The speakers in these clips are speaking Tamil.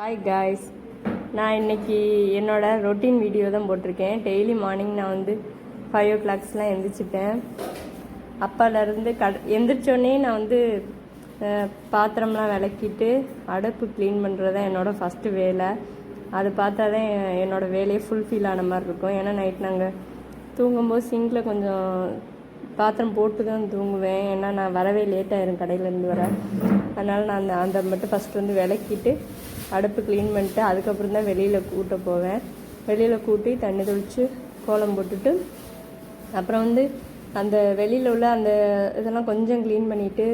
ஹாய் காய்ஸ் நான் இன்னைக்கு என்னோடய ரொட்டீன் வீடியோ தான் போட்டிருக்கேன். டெய்லி மார்னிங் நான் வந்து ஃபைவ் ஓ கிளாக்ஸ்லாம் எழுந்திரிச்சிட்டேன் அப்பாலேருந்து கட எந்திரிச்சோடனே நான் வந்து பாத்திரம்லாம் விளக்கிட்டு அடுப்பு க்ளீன் பண்ணுறது தான் என்னோடய ஃபஸ்ட்டு வேலை. அது பார்த்தா தான் என்னோடய வேலையே ஃபுல்ஃபில் ஆன மாதிரி இருக்கும். ஏன்னா நைட் நாங்கள் தூங்கும்போது சிங்கில் கொஞ்சம் பாத்திரம் போட்டு தான் தூங்குவேன். ஏன்னா நான் வரவே லேட் கடையிலேருந்து வர. அதனால் நான் அந்த அந்த மட்டும் ஃபஸ்ட்டு வந்து விளக்கிட்டு அடுப்பு க்ளீன் பண்ணிட்டு அதுக்கப்புறம் தான் வெளியில் கூட்ட போவேன். வெளியில் கூட்டி தண்ணி தெளித்து கோலம் போட்டுட்டு அப்புறம் வந்து அந்த வெளியில் உள்ள அந்த இதெல்லாம் கொஞ்சம் க்ளீன் பண்ணிவிட்டு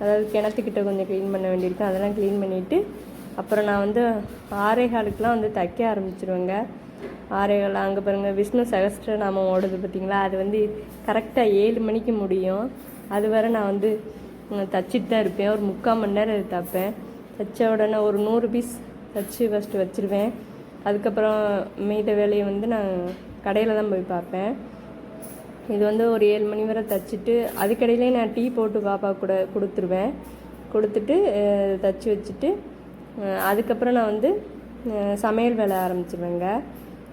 அதாவது கிணத்துக்கிட்ட கொஞ்சம் க்ளீன் பண்ண வேண்டியிருக்கும் அதெல்லாம் க்ளீன் பண்ணிவிட்டு அப்புறம் நான் வந்து ஆரேகாலுக்கெலாம் வந்து தைக்க ஆரம்பிச்சிருவேங்க. ஆரேகால் அங்கே பாருங்கள் விஷ்ணு சகஸ்ர நாமம் ஓடுது பார்த்தீங்களா அது வந்து கரெக்டாக ஏழு மணிக்கு முடியும். அது வரை நான் வந்து தச்சிட்டு தான் இருப்பேன். ஒரு முக்கால் மணி நேரம் அது தைப்பேன். தைச்ச உடனே ஒரு நூறு பீஸ் தச்சு ஃபஸ்ட்டு வச்சுருவேன். அதுக்கப்புறம் மீத வேலையை வந்து நான் கடையில் தான் போய் பார்ப்பேன். இது வந்து ஒரு ஏழு மணி வரை தைச்சிட்டு அதுக்கடையிலே நான் டீ போட்டு பாப்பா கூட கொடுத்துருவேன். கொடுத்துட்டு தைச்சி வச்சுட்டு அதுக்கப்புறம் நான் வந்து சமையல் வேலை ஆரம்பிச்சிருவேங்க.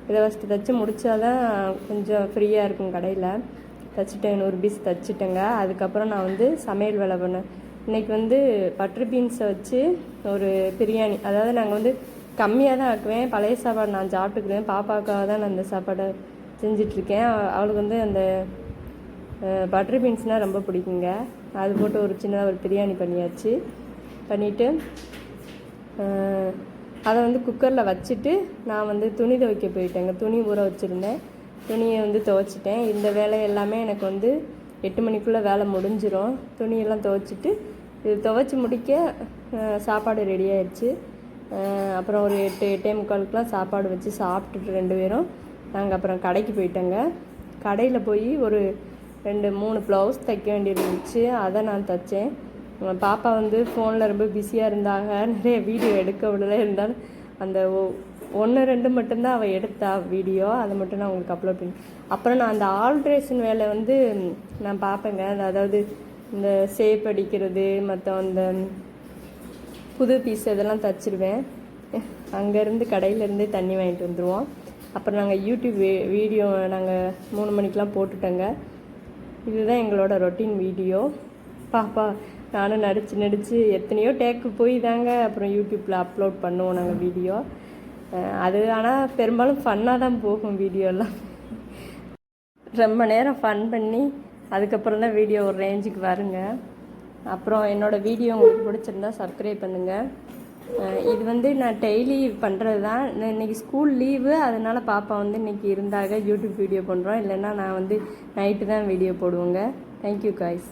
இதை ஃபஸ்ட்டு தைச்சி முடித்தா தான் கொஞ்சம் ஃப்ரீயாக இருக்கும் கடையில். தைச்சிட்டேன் நூறு பீஸ் தைச்சிட்டேங்க. அதுக்கப்புறம் நான் வந்து சமையல் வேலை பண்ணேன் இன்னைக்கு வந்து பட்டர் பீன்ஸை வச்சு ஒரு பிரியாணி. அதாவது நாங்கள் வந்து கம்மியாக தான் ஆக்குவேன். பழைய சாப்பாடு நான் சாப்பிட்டுக்குவேன் பாப்பாவுக்காக தான் நான் அந்த சாப்பாடை செஞ்சிட்ருக்கேன். அவளுக்கு வந்து அந்த பட்டர் பீன்ஸ்னால் ரொம்ப பிடிக்குங்க. அது போட்டு ஒரு சின்னதாக ஒரு பிரியாணி பண்ணியாச்சு. பண்ணிவிட்டு அதை வந்து குக்கரில் வச்சுட்டு நான் வந்து துணி துவைக்க போயிட்டேங்க. துணி ஊற வச்சுருந்தேன். துணியை வந்து துவைச்சிட்டேன். இந்த வேலை எல்லாமே எனக்கு வந்து எட்டு மணிக்குள்ளே வேலை முடிஞ்சிடும் துணியெல்லாம் துவைச்சிட்டு இது துவைச்சி முடிக்க சாப்பாடு ரெடி ஆயிடுச்சு அப்புறம் ஒரு எட்டு எட்டே முக்காலுக்குலாம் சாப்பாடு வச்சு சாப்பிட்டுட்டு ரெண்டு பேரும் நாங்கள் அப்புறம் கடைக்கு போயிட்டோங்க. கடையில் போய் ஒரு ரெண்டு மூணு ப்ளவுஸ் தைக்க வேண்டியது இருந்துச்சு அதை நான் தைச்சேன். பாப்பா வந்து ஃபோனில் ரொம்ப பிஸியாக இருந்தாங்க. நிறைய வீடியோ எடுக்க விடல. இருந்தாலும் அந்த ஒன்று ரெண்டு மட்டும்தான் அவள் எடுத்தா வீடியோ அதை மட்டும் நான் உங்களுக்கு அப்லோட் பண்ணி அப்புறம் நான் அந்த ஆல்ட்ரேஷன் வேலை வந்து நான் பார்ப்பேங்க அதாவது இந்த சேப் அடிக்கிறது மற்ற அந்த புது பீஸ் இதெல்லாம் தச்சிருவேன். அங்கேருந்து கடையிலேருந்தே தண்ணி வாங்கிட்டு வந்துடுவோம் அப்புறம் நாங்கள் யூடியூப் வீடியோ நாங்கள் மூணு மணிக்கெலாம் போட்டுட்டோங்க. இதுதான் எங்களோட ரொட்டீன் வீடியோ பாப்பா நானும் நடித்து நடித்து எத்தனையோ டேக்கு போய் தாங்க அப்புறம் யூடியூப்பில் அப்லோட் பண்ணுவோம் நாங்கள் வீடியோ அது ஆனால் பெரும்பாலும் ஃபன்னாக தான் போகும் வீடியோலாம் ரொம்ப நேரம் ஃபன் பண்ணி அதுக்கப்புறம் தான் வீடியோ ஒரு ரேஞ்சுக்கு வருங்க. அப்புறம் என்னோடய வீடியோ உங்களுக்கு பிடிச்சிருந்தா சப்ஸ்கிரைப் பண்ணுங்கள் இது வந்து நான் டெய்லி பண்ணுறது தான். இன்னைக்கு ஸ்கூல் லீவு அதனால் பாப்பா வந்து இன்னைக்கு இருந்தாக யூடியூப் வீடியோ பண்ணுறோம் இல்லைன்னா நான் வந்து நைட்டு தான் வீடியோ போடுவேங்க. Thank you guys